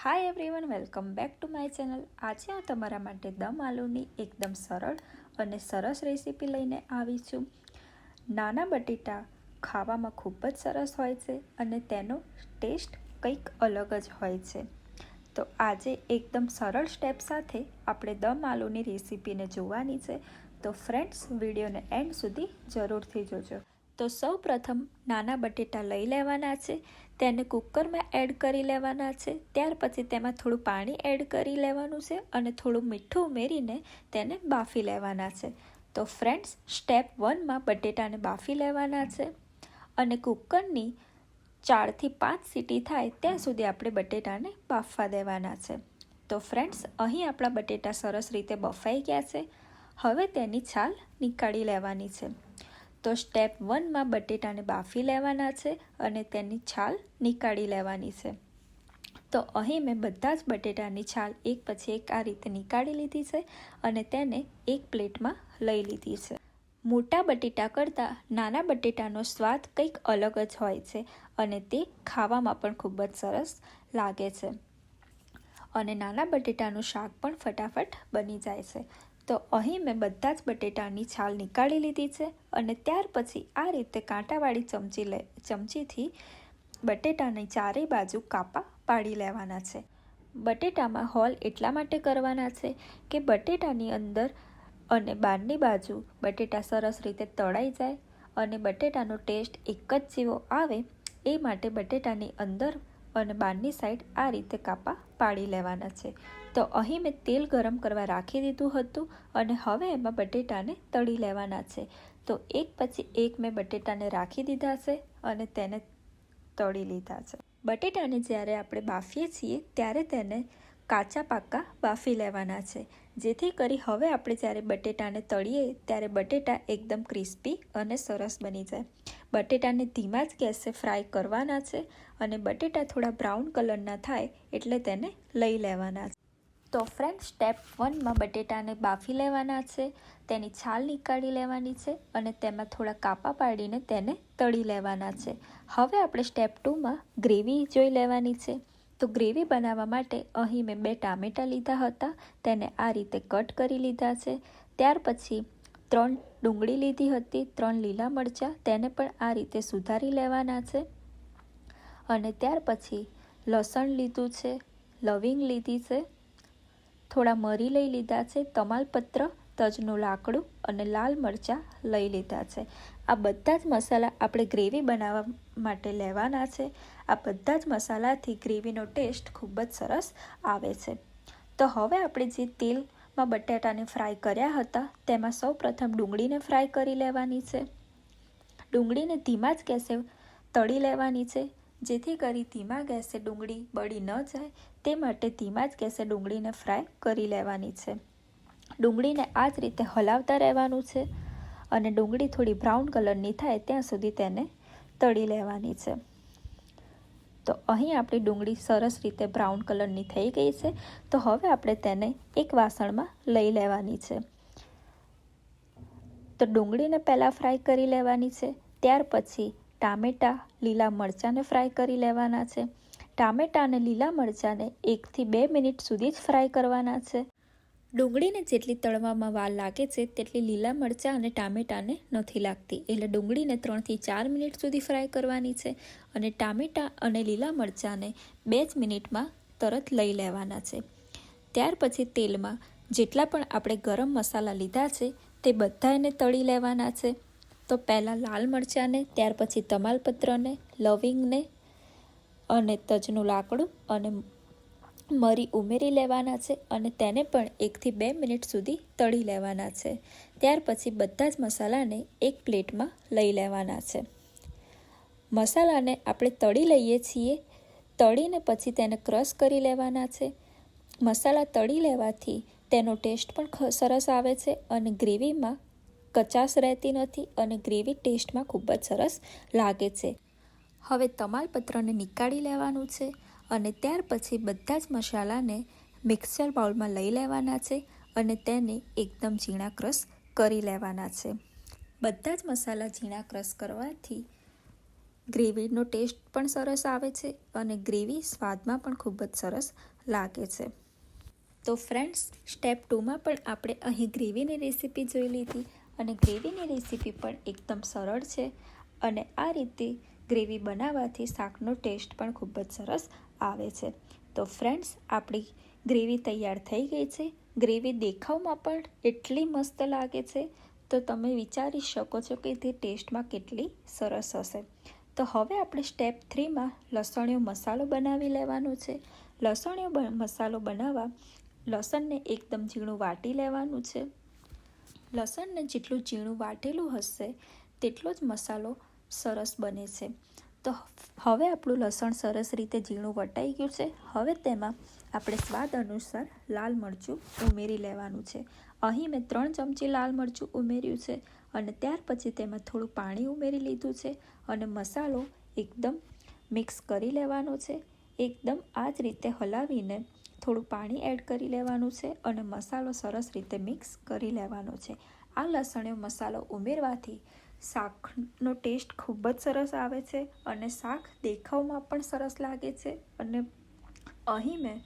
Hi everyone welcome back to my channel આજે હું તમારા માટે દમ આલુની એકદમ સરળ અને સરસ રેસીપી લઈને આવી છું. નાના બટેટા ખાવામાં ખૂબ જ સરસ હોય છે અને તેનો ટેસ્ટ કંઈક અલગ જ હોય છે. તો આજે એકદમ સરળ સ્ટેપ સાથે આપણે દમ આલુની રેસીપીને જોવાની છે. તો ફ્રેન્ડ્સ વિડીયોને એન્ડ સુધી જરૂરથી જોજો. તો સૌ પ્રથમ નાના બટેટા લઈ લેવાના છે, તેને કુકરમાં એડ કરી લેવાના છે, ત્યાર પછી તેમાં થોડું પાણી એડ કરી લેવાનું છે અને થોડું મીઠું ઉમેરીને તેને બાફી લેવાના છે. તો ફ્રેન્ડ્સ, સ્ટેપ વનમાં બટેટાને બાફી લેવાના છે અને કુકરની ચારથી પાંચ સીટી થાય ત્યાં સુધી આપણે બટેટાને બાફવા દેવાના છે. તો ફ્રેન્ડ્સ, અહીં આપણા બટેટા સરસ રીતે બફાઈ ગયા છે. હવે તેની છાલ નીકાળી લેવાની છે. તો સ્ટેપ વનમાં બટેટાને બાફી લેવાના છે અને તેની છાલ નીકાળી લેવાની છે. તો અહીં મેં બધા જ બટેટાની છાલ એક પછી એક આ રીતે નીકાળી લીધી છે અને તેને એક પ્લેટમાં લઈ લીધી છે. મોટા બટેટા કરતાં નાના બટેટાનો સ્વાદ કંઈક અલગ જ હોય છે અને તે ખાવામાં પણ ખૂબ જ સરસ લાગે છે. અને નાના બટેટાનું શાક પણ ફટાફટ બની જાય છે. તો અહીં મેં બધા જ બટેટાની છાલ નીકાળી લીધી છે અને ત્યાર પછી આ રીતે કાંટાવાળી ચમચી લે, ચમચીથી બટેટાની ચારેય બાજુ કાપા પાડી લેવાના છે. બટેટામાં હોલ એટલા માટે કરવાના છે કે બટેટાની અંદર અને બહારની બાજુ બટેટા સરસ રીતે તળાઈ જાય અને બટેટાનો ટેસ્ટ એક જ જેવો આવે એ માટે બટેટાની અંદર અને બહારની સાઈડ આ રીતે કાપા પાડી લેવાના છે. તો અહીં મેં તેલ ગરમ કરવા રાખી દીધું હતું અને હવે એમાં બટેટાને તળી લેવાના છે. તો એક પછી એક મેં બટેટાને રાખી દીધા છે અને તેને તળી લીધા છે. બટેટાને જ્યારે આપણે બાફીએ છીએ, ત્યારે તેને કાચા પાક્કા બાફી લેવાના છે. જેથી કરી હવે આપણે જ્યારે બટેટાને તળીએ ત્યારે બટેટા એકદમ ક્રિસ્પી અને સરસ બની જાય. બટેટાને ધીમા જ ગેસે ફ્રાય કરવાના છે અને બટેટા થોડા બ્રાઉન કલરના થાય એટલે તેને લઈ લેવાના છે. તો ફ્રેન્ડ સ્ટેપ વનમાં બટેટાને બાફી લેવાના છે, તેની છાલ નીકાળી લેવાની છે અને તેમાં થોડા કાપા પાડીને તેને તળી લેવાના છે. હવે આપણે સ્ટેપ ટુમાં ગ્રેવી જોઈ લેવાની છે. તો ગ્રેવી બનાવવા માટે અહીં મેં બે ટામેટાં લીધા હતા. તેને આ રીતે કટ કરી લીધા છે. ત્યાર પછી ત્રણ ડુંગળી લીધી હતી, ત્રણ લીલા મરચાં. તેને પણ આ રીતે સુધારી લેવાના છે. અને ત્યાર પછી લસણ લીધું છે, લવિંગ લીધી છે, થોડા મરી લઈ લીધા છે, તમાલપત્ર તજનું લાકડું અને લાલ મરચાં લઈ લીધા છે. આ બધા જ મસાલા આપણે ગ્રેવી બનાવવા માટે લેવાના છે. આ બધા જ મસાલાથી ગ્રેવીનો ટેસ્ટ ખૂબ જ સરસ આવે છે. તો હવે આપણે જે તેલમાં બટાટાને ફ્રાય કર્યા હતા, તેમાં સૌ પ્રથમ ડુંગળીને ફ્રાય કરી લેવાની છે. ડુંગળીને ધીમા જ ગેસે તળી લેવાની છે. જેથી કરી ધીમા ગેસે ડુંગળી બળી ન જાય, તે માટે ધીમા જ ગેસે ડુંગળીને ફ્રાય કરી લેવાની છે. ડુંગળીને આ જ રીતે હલાવતા રહેવાનું છે અને ડુંગળી થોડી બ્રાઉન કલરની થાય ત્યાં સુધી તેને તળી લેવાની છે. તો અહીં આપણી ડુંગળી સરસ રીતે બ્રાઉન કલરની થઈ ગઈ છે. તો હવે આપણે તેને એક વાસણમાં લઈ લેવાની છે. તો ડુંગળીને પહેલાં ફ્રાય કરી લેવાની છે. ત્યાર પછી ટામેટાં, લીલા મરચાંને ફ્રાય કરી લેવાના છે. ટામેટાં અને લીલા મરચાંને એકથી બે મિનિટ સુધી જ ફ્રાય કરવાના છે. ડુંગળીને જેટલી તળવામાં વાર લાગે છે, તેટલી લીલા મરચાં અને ટામેટાને નથી લાગતી. એટલે ડુંગળીને ત્રણથી ચાર મિનિટ સુધી ફ્રાય કરવાની છે અને ટામેટાં અને લીલા મરચાંને બે જ મિનિટમાં તરત લઈ લેવાના છે. ત્યાર પછી તેલમાં જેટલા પણ આપણે ગરમ મસાલા લીધા છે, તે બધા એને તળી લેવાના છે. તો પહેલાં લાલ મરચાંને, ત્યાર પછી તમાલપત્રને, લવિંગને અને તજનું લાકડું અને મરી ઉમેરી લેવાના છે અને તેને પણ એકથી બે મિનિટ સુધી તળી લેવાના છે. ત્યાર પછી બધા જ મસાલાને એક પ્લેટમાં લઈ લેવાના છે. મસાલાને આપણે તળી લઈએ છીએ. તળીને પછી તેને ક્રશ કરી લેવાના છે. મસાલા તળી લેવાથી તેનો ટેસ્ટ પણ સરસ આવે છે અને ગ્રેવીમાં કચાશ રહેતી નથી અને ગ્રેવી ટેસ્ટમાં ખૂબ જ સરસ લાગે છે. હવે તમાલપત્રને નીકાળી લેવાનું છે. અને ત્યાર પછી બધા જ મસાલાને મિક્સર બાઉલમાં લઈ લેવાના છે અને તેને એકદમ ઝીણા ક્રશ કરી લેવાના છે. બધા જ મસાલા ઝીણા ક્રશ કરવાથી ગ્રેવીનો ટેસ્ટ પણ સરસ આવે છે અને ગ્રેવી સ્વાદમાં પણ ખૂબ જ સરસ લાગે છે. તો ફ્રેન્ડ્સ, સ્ટેપ ટુમાં પણ આપણે અહીં ગ્રેવીની રેસીપી જોઈ લીધી અને ગ્રેવીની રેસીપી પણ એકદમ સરળ છે અને આ રીતે ગ્રેવી બનાવવાથી શાકનો ટેસ્ટ પણ ખૂબ જ સરસ આવે છે. તો ફ્રેન્ડ્સ, આપણી ગ્રેવી તૈયાર થઈ ગઈ છે. ગ્રેવી દેખાવમાં પણ એટલી મસ્ત લાગે છે. તો તમે વિચારી શકો છો કે તે ટેસ્ટમાં કેટલી સરસ હશે. તો હવે આપણે સ્ટેપ થ્રીમાં લસણીયો મસાલો બનાવી લેવાનો છે. લસણીયો મસાલો બનાવવા લસણને એકદમ ઝીણું વાટી લેવાનું છે. લસણને જેટલું ઝીણું વાટેલું હશે, તેટલો જ મસાલો સરસ બને છે. તો હવે આપણું લસણ સરસ રીતે ઝીણું વટાઈ ગયું છે. હવે તેમાં આપણે સ્વાદ અનુસાર લાલ મરચું ઉમેરી લેવાનું છે. અહીં મેં ત્રણ ચમચી લાલ મરચું ઉમેર્યું છે અને ત્યાર પછી તેમાં થોડું પાણી ઉમેરી લીધું છે અને મસાલો એકદમ મિક્સ કરી લેવાનો છે. એકદમ આ જ રીતે હલાવીને થોડું પાણી એડ કરી લેવાનું છે અને મસાલો સરસ રીતે મિક્સ કરી લેવાનો છે. આ લસણીયો મસાલો ઉમેરવાથી શાકનો ટેસ્ટ ખૂબ જ સરસ આવે છે અને શાક દેખાવમાં પણ સરસ લાગે છે. અને અહીં મેં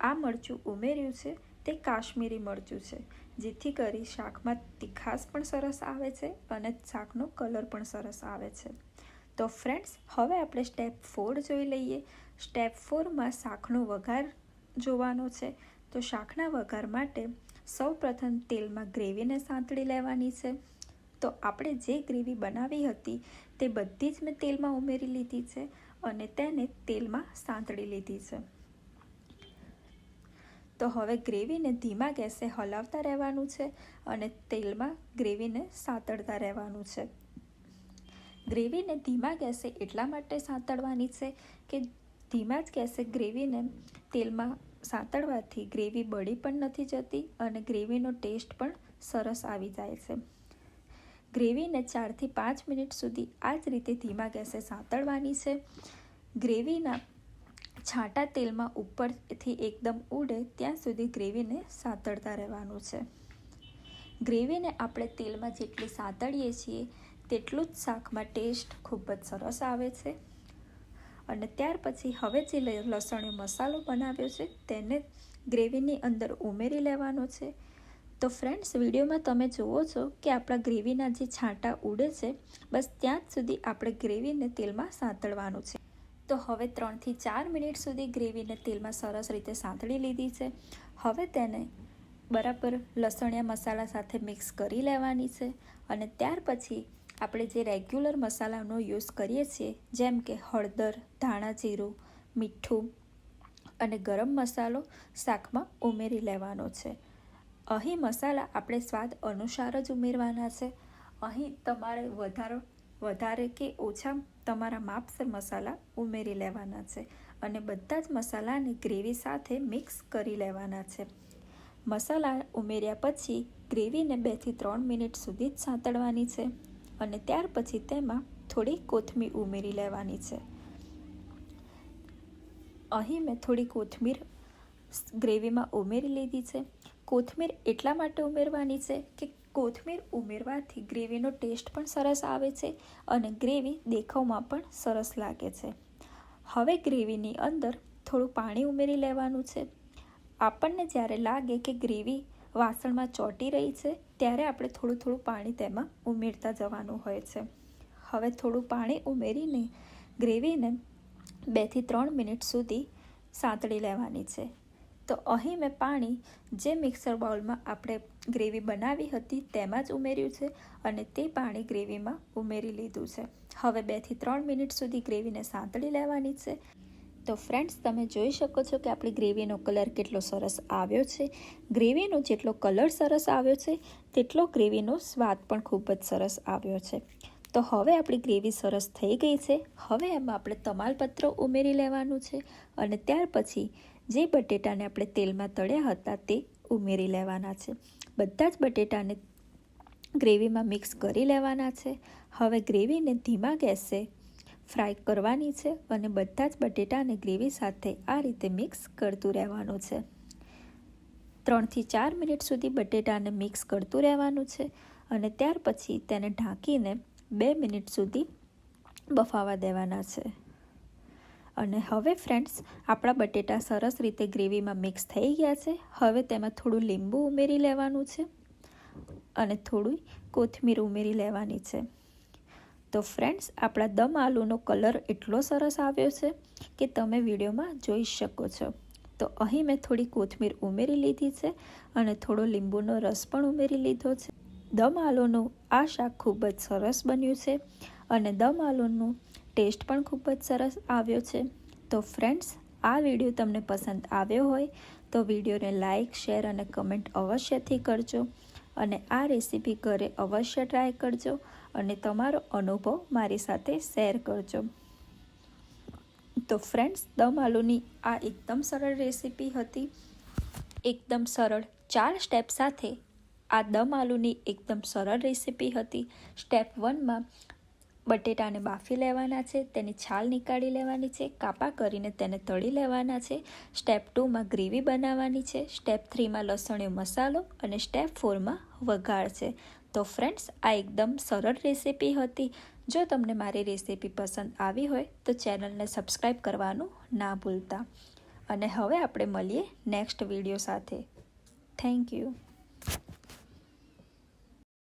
આ મરચું ઉમેર્યું છે, તે કાશ્મીરી મરચું છે, જેથી કરી શાકમાં તીખાશ પણ સરસ આવે છે અને શાકનો કલર પણ સરસ આવે છે. તો ફ્રેન્ડ્સ, હવે આપણે સ્ટેપ ફોર જોઈ લઈએ. સ્ટેપ ફોરમાં શાકનો વઘાર જોવાનો છે. તો શાકના વઘાર માટે સૌ પ્રથમ તેલમાં ગ્રેવીને સાંતળી લેવાની છે. તો આપણે જે ગ્રેવી બનાવી હતી તે બધી જ મેં તેલમાં ઉમેરી લીધી છે અને તેને તેલમાં સાંતળી લીધી છે. તો હવે ગ્રેવીને ધીમા ગેસે હલાવતા રહેવાનું છે અને તેલમાં ગ્રેવીને સાંતળતા રહેવાનું છે. ગ્રેવીને ધીમા ગેસે એટલા માટે સાંતળવાની છે કે ધીમા જ ગેસે ગ્રેવીને તેલમાં સાંતળવાથી ગ્રેવી બળી પણ નથી જતી અને ગ્રેવીનો ટેસ્ટ પણ સરસ આવી જાય છે. ગ્રેવીને ચારથી પાંચ મિનિટ સુધી આ જ રીતે ધીમા ગેસે સાંતળવાની છે. ગ્રેવીના છાંટા તેલમાં ઉપરથી એકદમ ઉડે ત્યાં સુધી ગ્રેવીને સાંતળતા રહેવાનું છે. ગ્રેવીને આપણે તેલમાં જેટલી સાંતળીએ છીએ, તેટલું જ શાકમાં ટેસ્ટ ખૂબ જ સરસ આવે છે. અને ત્યાર પછી હવે જે લસણનો મસાલો બનાવ્યો છે, તેને ગ્રેવીની અંદર ઉમેરી લેવાનો છે. તો ફ્રેન્ડ્સ વિડીયોમાં તમે જુઓ છો કે આપણા ગ્રેવીના જે છાંટા ઉડે છે, બસ ત્યાં જ સુધી આપણે ગ્રેવીને તેલમાં સાંતળવાનું છે. તો હવે ત્રણથી ચાર મિનિટ સુધી ગ્રેવીને તેલમાં સરસ રીતે સાંતળી લીધી છે. હવે તેને બરાબર લસણિયા મસાલા સાથે મિક્સ કરી લેવાની છે અને ત્યાર પછી આપણે જે રેગ્યુલર મસાલાનો યુઝ કરીએ છીએ, જેમ કે હળદર, ધાણા જીરું, મીઠું અને ગરમ મસાલો શાકમાં ઉમેરી લેવાનો છે. અહીં મસાલા આપણે સ્વાદ અનુસાર જ ઉમેરવાના છે. અહીં તમારે વધારો, વધારે કે ઓછા તમારા માપસર મસાલા ઉમેરી લેવાના છે અને બધા જ મસાલાને ગ્રેવી સાથે મિક્સ કરી લેવાના છે. મસાલા ઉમેર્યા પછી ગ્રેવીને બેથી ત્રણ મિનિટ સુધી જ સાંતળવાની છે અને ત્યાર પછી તેમાં થોડી કોથમીર ઉમેરી લેવાની છે. અહીં મેં થોડી કોથમીર ગ્રેવીમાં ઉમેરી લીધી છે. કોથમીર એટલા માટે ઉમેરવાની છે કે કોથમીર ઉમેરવાથી ગ્રેવીનો ટેસ્ટ પણ સરસ આવે છે અને ગ્રેવી દેખાવમાં પણ સરસ લાગે છે. હવે ગ્રેવીની અંદર થોડું પાણી ઉમેરી લેવાનું છે. આપણને જ્યારે લાગે કે ગ્રેવી વાસણમાં ચોંટી રહી છે, ત્યારે આપણે થોડું થોડું પાણી તેમાં ઉમેરતા જવાનું હોય છે. હવે થોડું પાણી ઉમેરીને ગ્રેવીને બેથી ત્રણ મિનિટ સુધી સાંતળી લેવાની છે. તો અહીં મેં પાણી જે મિક્સર બાઉલમાં આપણે ગ્રેવી બનાવી હતી તેમાં જ ઉમેર્યું છે અને તે પાણી ગ્રેવીમાં ઉમેરી લીધું છે. હવે બેથી ત્રણ મિનિટ સુધી ગ્રેવીને સાંતળી લેવાની છે. તો ફ્રેન્ડ્સ, તમે જોઈ શકો છો કે આપણી ગ્રેવીનો કલર કેટલો સરસ આવ્યો છે. ગ્રેવીનો જેટલો કલર સરસ આવ્યો છે, તેટલો ગ્રેવીનો સ્વાદ પણ ખૂબ જ સરસ આવ્યો છે. તો હવે આપણી ગ્રેવી સરસ થઈ ગઈ છે. હવે એમાં આપણે તમાલપત્ર ઉમેરી લેવાનું છે અને ત્યાર પછી જે બટેટાને આપણે તેલમાં તળ્યા હતા તે ઉમેરી લેવાના છે. બધા જ બટેટાને ગ્રેવીમાં મિક્સ કરી લેવાના છે. હવે ગ્રેવીને ધીમા ગેસે ફ્રાય કરવાની છે અને બધા જ બટેટાને ગ્રેવી સાથે આ રીતે મિક્સ કરતું રહેવાનું છે. ત્રણથી ચાર મિનિટ સુધી બટેટાને મિક્સ કરતું રહેવાનું છે અને ત્યાર પછી તેને ઢાંકીને બે મિનિટ સુધી બફાવા દેવાના છે. અને હવે ફ્રેન્ડ્સ આપણા બટેટા સરસ રીતે ગ્રેવીમાં મિક્સ થઈ ગયા છે. હવે તેમાં થોડું લીંબુ ઉમેરી લેવાનું છે અને થોડી કોથમીર ઉમેરી લેવાની છે. તો ફ્રેન્ડ્સ આપણા દમ આલુનો કલર એટલો સરસ આવ્યો છે કે તમે વિડીયોમાં જોઈ શકો છો. તો અહીં મેં થોડી કોથમીર ઉમેરી લીધી છે અને થોડો લીંબુનો રસ પણ ઉમેરી લીધો છે. દમ આલુનું આ શાક ખૂબ જ સરસ બન્યું છે અને દમ આલુનું ટેસ્ટ પણ ખૂબ જ સરસ આવ્યો છે. તો ફ્રેન્ડ્સ, આ વીડિયો તમને પસંદ આવ્યો હોય તો વિડીયોને લાઇક શેર અને કમેન્ટ અવશ્યથી કરજો અને આ રેસીપી ઘરે અવશ્ય ટ્રાય કરજો અને તમારો અનુભવ મારી સાથે શેર કરજો. તો ફ્રેન્ડ્સ દમ આલુની આ એકદમ સરળ રેસીપી હતી. એકદમ સરળ ચાર સ્ટેપ સાથે આ દમ આલુની એકદમ સરળ રેસીપી હતી. સ્ટેપ વનમાં બટેટાને બાફી લેવાના છે, તેની છાલ નીકાળી લેવાની છે, કાપા કરીને તેને તળી લેવાના છે. સ્ટેપ ટુમાં ગ્રેવી બનાવવાની છે. સ્ટેપ થ્રીમાં લસણીયો મસાલો અને સ્ટેપ ફોરમાં વઘાર છે. તો ફ્રેન્ડ્સ, આ એકદમ સરળ રેસીપી હતી. જો તમને મારી રેસીપી પસંદ આવી હોય, તો ચેનલને સબસ્ક્રાઈબ કરવાનું ના ભૂલતા. અને હવે આપણે મળીએ નેક્સ્ટ વીડિયો સાથે. Thank you.